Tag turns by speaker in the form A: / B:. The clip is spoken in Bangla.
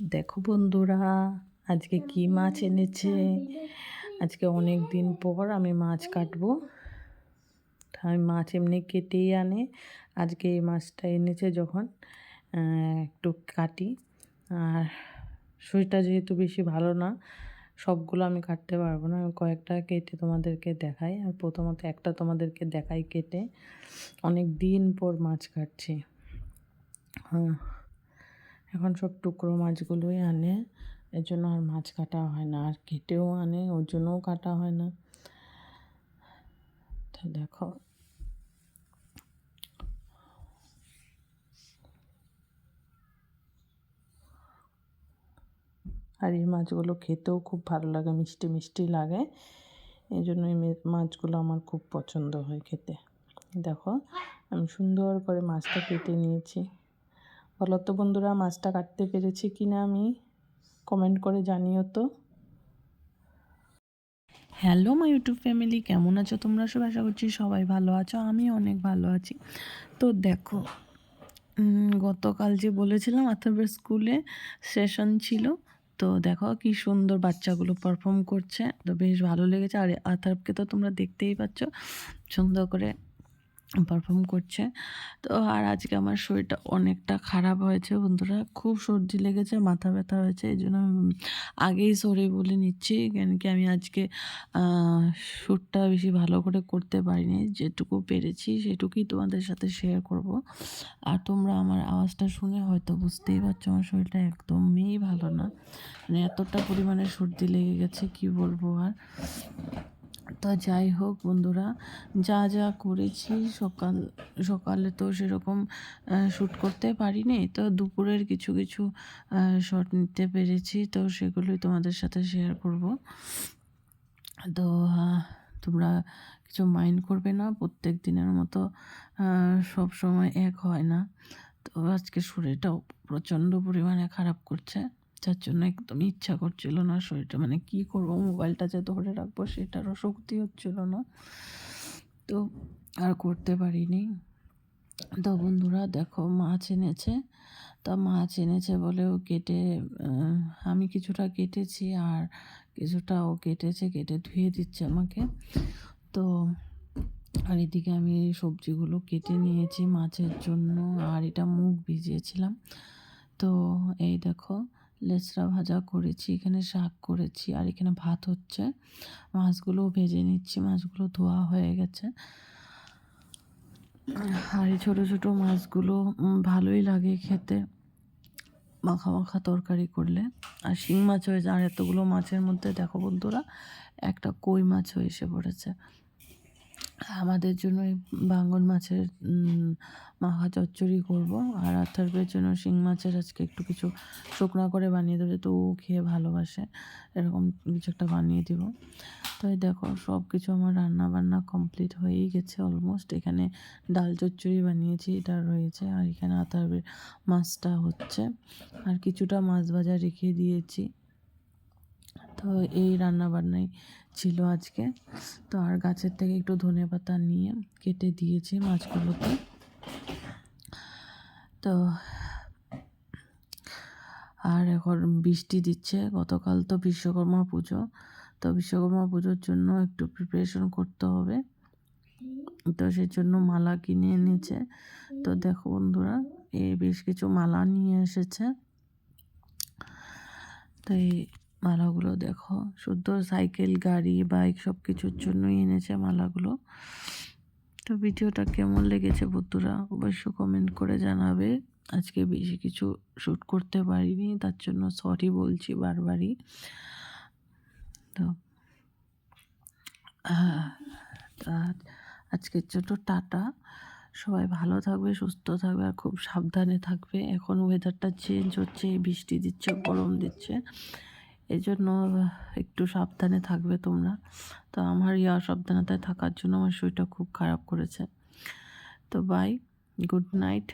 A: দেখো বন্ধুরা, আজকে কি মাছ এনেছে? আজকে অনেক দিন পর আমি মাছ কাটবো। আমি মাছ এমনি কেটেই আনে। আজকে এই মাছটা এনেছে যখন একটু কাটি। আর শরীরটা যেহেতু বেশি ভালো না, সবগুলো আমি কাটতে পারব না। আমি কয়েকটা কেটে তোমাদেরকে দেখাই। আর প্রথমত একটা তোমাদেরকে দেখাই কেটে। অনেক দিন পর মাছ কাটছি। হ্যাঁ। এখন সব টুকরো মাছগুলোই আনে, এর জন্য আর মাছ কাটা হয় না, আর কেটেও আনে, ওর জন্যও কাটা হয় না। তো দেখো। আর এই মাছগুলো খেতেও খুব ভালো লাগে, মিষ্টি মিষ্টি লাগে। এই জন্য এই মাছগুলো আমার খুব পছন্দ হয় খেতে। দেখো, আমি সুন্দর করে মাছটা কেটে নিয়েছি। বলো তো বন্ধুরা, মাছটা কাটতে পেরেছি কি না আমি কমেন্ট করে জানিও তো। হ্যালো মাই ইউটিউব ফ্যামিলি কেমন আছো তোমরা সব? আশা করছি সবাই ভালো আছো আমি অনেক ভালো আছি। তো দেখো গতকাল যে বলেছিলাম আথাবের স্কুলে সেশন ছিল, তো দেখো কি সুন্দর বাচ্চাগুলো পারফর্ম করছে, তো বেশ ভালো লেগেছে। আর আথারকে তো তোমরা দেখতেই পাচ্ছ, সুন্দর করে পারফর্ম করছে। তো আর আজকে আমার শরীরটা অনেকটা খারাপ হয়েছে বন্ধুরা। খুব সর্দি লেগেছে, মাথা ব্যথা হয়েছে, এই জন্য আগেই সরে বলে নিচ্ছি। কেন কি আমি আজকে শ্যুটটা বেশি ভালো করে করতে পারিনি। যেটুকু পেরেছি সেটুকুই তোমাদের সাথে শেয়ার করব। আর তোমরা আমার আওয়াজটা শুনে হয়তো বুঝতেই পারছ আমার শরীরটা একদমই ভালো না। মানে এতটা পরিমাণে সর্দি লেগে গেছে, কি বলব আর? তো যাই হোক বন্ধুরা, যা যা করেছি সকাল, সকালে তো সেরকম শ্যুট করতে পারিনি, তো দুপুরের কিছু কিছু শট নিতে পেরেছি, তো সেগুলোই তোমাদের সাথে শেয়ার করব। তো তোমরা কিছু মাইন্ড করবে না, প্রত্যেক দিনের মতো সব সময় এক হয় না। তো আজকে শরীরটাও প্রচণ্ড পরিমাণে খারাপ করছে। যার জন্য একদমই ইচ্ছা করছিল না শরীরটা মানে কি করব, মোবাইলটা যে ধরে রাখব সেটারও শক্তি হচ্ছিল না। তো আর করতে পারিনি। তো বন্ধুরা দেখো, মাছ এনেছে। তা মাছ এনেছে বলেও কেটে আমি কিছুটা কেটেছি আর কিছুটা ও কেটেছে, কেটে ধুয়ে দিচ্ছে আমাকে। তো আর এদিকে আমি এই সবজিগুলো কেটে নিয়েছি মাছের জন্য, আর এটা মুখ ভিজিয়েছিলাম। তো এই দেখো লেচড়া ভাজা করেছি, এখানে শাক করেছি, আর এখানে ভাত হচ্ছে। মাছগুলো ভেজে নিচ্ছি, মাছগুলো ধোয়া হয়ে গেছে। আর এই ছোটো ছোটো মাছগুলো ভালোই লাগে খেতে। মাখা মাখা তরকারি করলে। আর শিং মাছ হয়েছে, আর এতগুলো মাছের মধ্যে দেখো বন্ধুরা, একটা কই মাছও এসে পড়েছে। আমাদের জন্য এই ভাঙন মাছের মাখা চচ্চড়ি করব। আর আথারবের জন্য শিং মাছের আজকে একটু কিছু শুকনা করে বানিয়ে দেবো তো ও খেয়ে ভালোবাসে। এরকম কিছু একটা বানিয়ে দিব। তো দেখো সব কিছু আমার রান্না বান্না কমপ্লিট হয়েই গেছে অলমোস্ট। এখানে ডাল চচ্চড়ি বানিয়েছি, এটা রয়েছে। আর এখানে আথারবের মাছটা হচ্ছে। আর কিছুটা মাছ ভাজা রেখে দিয়েছি। তো এই রান্না বান্নাই ছিল আজকে। তো আর গাছের থেকে একটু ধনে পাতা নিয়ে কেটে দিয়েছি মাছগুলোতে তো আর এখন বৃষ্টি দিচ্ছে। গতকাল তো বিশ্বকর্মা পুজো। তো বিশ্বকর্মা পুজোর জন্য একটু প্রিপারেশন করতে হবে। তো সেই জন্য মালা কিনে এনেছে। তো দেখো বন্ধুরা এই বেশ কিছু মালা নিয়ে এসেছে। তো এই মালাগুলো দেখো। শুদ্ধ সাইকেল, গাড়ি, বাইক সব কিছুর জন্যই এনেছে মালাগুলো। তো ভিডিওটা কেমন লেগেছে বন্ধুরা অবশ্য কমেন্ট করে জানাবে। আজকে বেশি কিছু শ্যুট করতে পারিনি, তার জন্য সরি বলছি বারবারই। তো আজকের জন্য টাটা। সবাই ভালো থাকবে, সুস্থ থাকবে আর খুব সাবধানে থাকবে। এখন ওয়েদারটা চেঞ্জ হচ্ছে, বৃষ্টি দিচ্ছে, গরম দিচ্ছে। এই জন্য একটু সাবধানে থাকবে তোমরা। তো আমার ইয়া সাবধানতায় থাকার জন্য আমার শরীরটা খুব খারাপ করেছে। তো বাই গুড নাইট